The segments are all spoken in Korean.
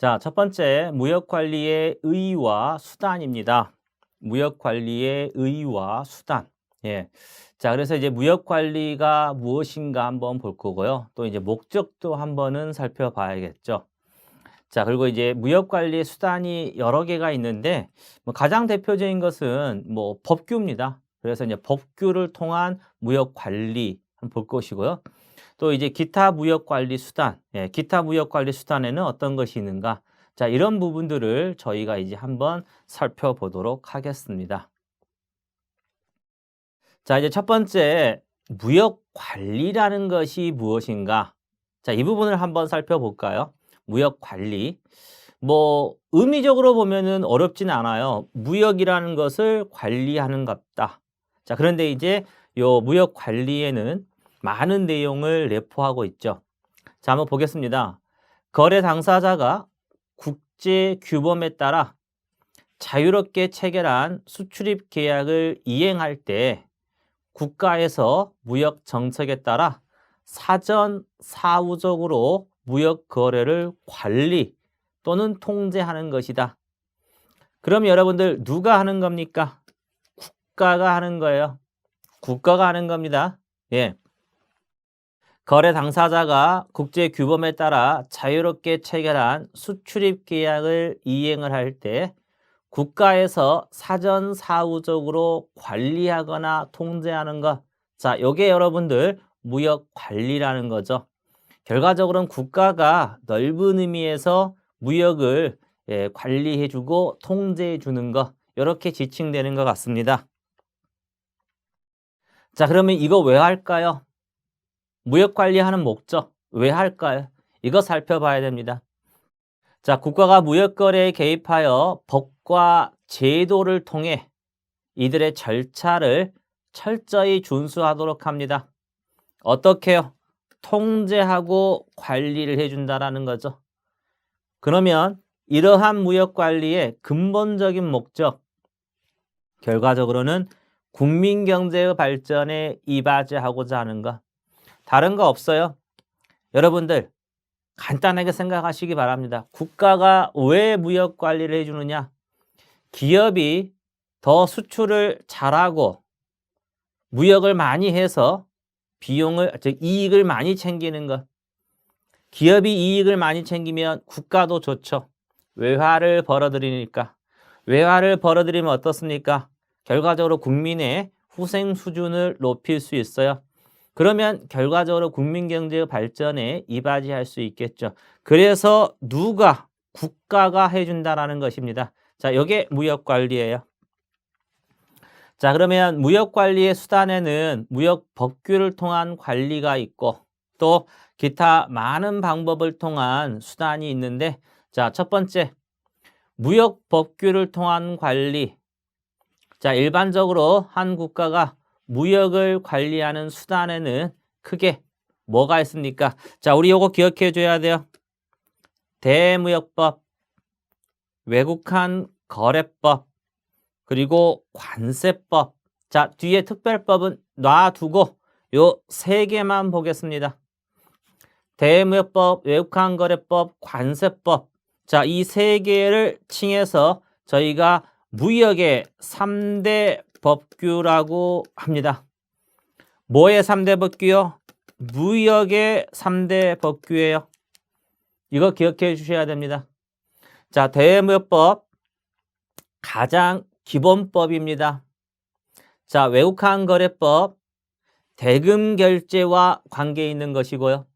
자, 첫 번째 무역 관리의 의의와 수단입니다. 무역 관리의 의의와 수단. 예. 자, 그래서 이제 무역 관리가 무엇인가 한번 볼 거고요. 또 이제 목적도 한번은 살펴봐야겠죠. 자, 그리고 이제 무역 관리의 수단이 여러 개가 있는데, 뭐 가장 대표적인 것은 뭐 법규입니다. 그래서 이제 법규를 통한 무역 관리 한번 볼 것이고요. 또 이제 기타 무역 관리 수단, 예, 기타 무역 관리 수단에는 어떤 것이 있는가? 자, 이런 부분들을 저희가 이제 한번 살펴보도록 하겠습니다. 자, 이제 첫 번째 무역 관리라는 것이 무엇인가? 자, 이 부분을 한번 살펴볼까요? 무역 관리. 뭐 의미적으로 보면은 어렵진 않아요. 무역이라는 것을 관리하는 것다. 자, 그런데 이제 요 무역 관리에는 많은 내용을 내포하고 있죠. 자, 한번 보겠습니다. 거래 당사자가 국제 규범에 따라 자유롭게 체결한 수출입 계약을 이행할 때 국가에서 무역 정책에 따라 사전 사후적으로 무역 거래를 관리 또는 통제하는 것이다. 그럼 여러분들 누가 하는 겁니까? 국가가 하는 거예요. 국가가 하는 겁니다. 예. 거래 당사자가 국제 규범에 따라 자유롭게 체결한 수출입 계약을 이행을 할 때 국가에서 사전 사후적으로 관리하거나 통제하는 것. 자, 요게 여러분들 무역 관리라는 거죠. 결과적으로는 국가가 넓은 의미에서 무역을 예, 관리해주고 통제해주는 것. 이렇게 지칭되는 것 같습니다. 자, 그러면 이거 왜 할까요? 무역 관리하는 목적 왜 할까요? 이거 살펴봐야 됩니다. 자, 국가가 무역 거래에 개입하여 법과 제도를 통해 이들의 절차를 철저히 준수하도록 합니다. 어떻게요? 통제하고 관리를 해준다라는 거죠. 그러면 이러한 무역 관리의 근본적인 목적, 결과적으로는 국민 경제의 발전에 이바지하고자 하는 것. 다른 거 없어요. 여러분들 간단하게 생각하시기 바랍니다. 국가가 왜 무역 관리를 해주느냐? 기업이 더 수출을 잘하고 무역을 많이 해서 비용을 즉 이익을 많이 챙기는 것. 기업이 이익을 많이 챙기면 국가도 좋죠. 외화를 벌어들이니까. 외화를 벌어들이면 어떻습니까? 결과적으로 국민의 후생 수준을 높일 수 있어요. 그러면 결과적으로 국민 경제의 발전에 이바지할 수 있겠죠. 그래서 누가 국가가 해준다라는 것입니다. 자, 이게 무역 관리예요. 자, 그러면 무역 관리의 수단에는 무역 법규를 통한 관리가 있고 또 기타 많은 방법을 통한 수단이 있는데 자, 첫 번째 무역 법규를 통한 관리. 자, 일반적으로 한 국가가 무역을 관리하는 수단에는 크게 뭐가 있습니까? 자, 우리 요거 기억해 줘야 돼요. 대무역법, 외국한 거래법, 그리고 관세법. 자, 뒤에 특별법은 놔두고 요 세 개만 보겠습니다. 대무역법, 외국한 거래법, 관세법. 자, 이 세 개를 칭해서 저희가 무역의 3대 법규라고 합니다. 뭐의 3대 법규요? 무역의 3대 법규예요. 이거 기억해 주셔야 됩니다. 자, 대무역법 가장 기본법입니다. 자, 외국한 거래법 대금 결제와 관계 있는 것이고요.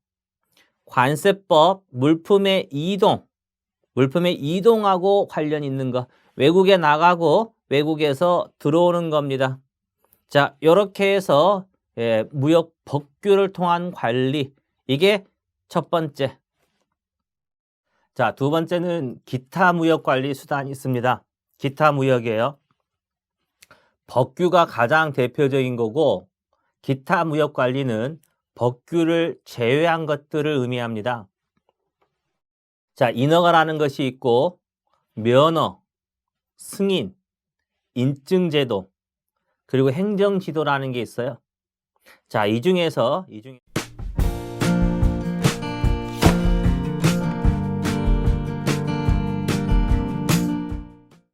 관세법 물품의 이동 물품의 이동하고 관련 있는 것 외국에 나가고 외국에서 들어오는 겁니다. 자, 이렇게 해서 예, 무역 법규를 통한 관리 이게 첫 번째. 자, 두 번째는 기타 무역 관리 수단이 있습니다. 기타 무역이에요. 법규가 가장 대표적인 거고 기타 무역 관리는 법규를 제외한 것들을 의미합니다. 자, 인허가라는 것이 있고 면허, 승인, 인증제도, 그리고 행정지도라는 게 있어요. 자, 이 중에서 이 중에